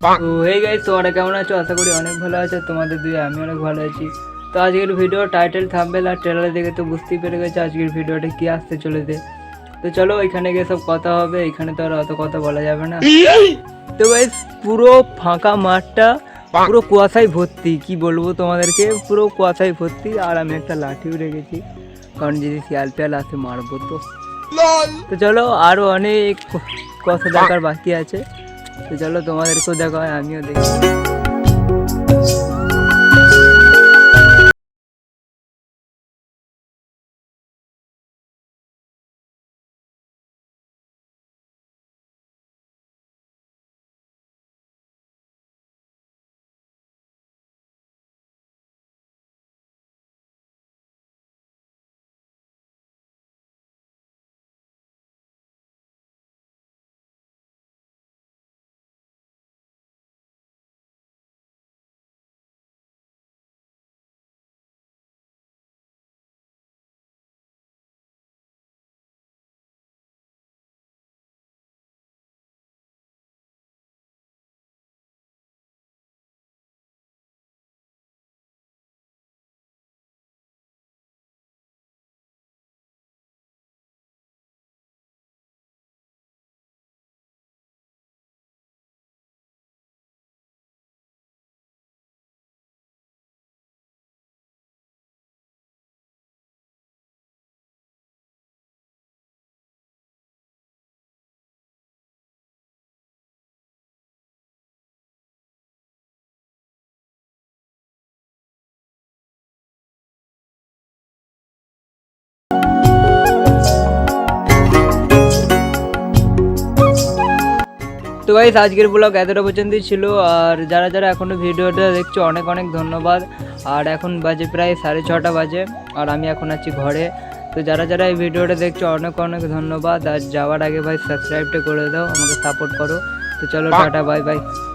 তো এই তোমরা কেমন আছো? আশা করি অনেক ভালো আছো তোমাদের দুই আমি অনেক ভালো আছি। তো আজকের ভিডিও টাইটেল থাম্বেল আর ট্রেলার দেখে তো বুঝতেই পেরে গেছে আজকের ভিডিওটা কি আসতে চলেছে। তো চলো এখানে গিয়ে সব কথা হবে এখানে তো আর অত কথা বলা যাবে না। তো গাইস পুরো ফাঁকা মাঠটা পুরো কুয়াশায় ভর্তি কি বলব তোমাদেরকে? পুরো কুয়াশায় ভর্তি আর আমি একটা লাঠিও রেখেছি কারণ যদি শিয়াল পিয়াল আসে মারবো তো। তো চলো আরও অনেক কথা দেখার বাকি আছে। তো চলো তোমাদেরকেও দেখা হয় আমিও দেখি। তো গাইস আজকের ব্লগ এতটা পর্যন্তই ছিল। আর যারা যারা এখনও ভিডিওটা দেখছ অনেক অনেক ধন্যবাদ। আর এখন বাজে প্রায় সাড়ে ছটা বাজে আর আমি এখন আছি ঘরে। তো যারা যারা এই ভিডিওটা দেখছ অনেক অনেক ধন্যবাদ। আর যাওয়ার আগে ভাই সাবস্ক্রাইবটা করে দাও আমাকে সাপোর্ট করো। তো চলো টাটা বাই বাই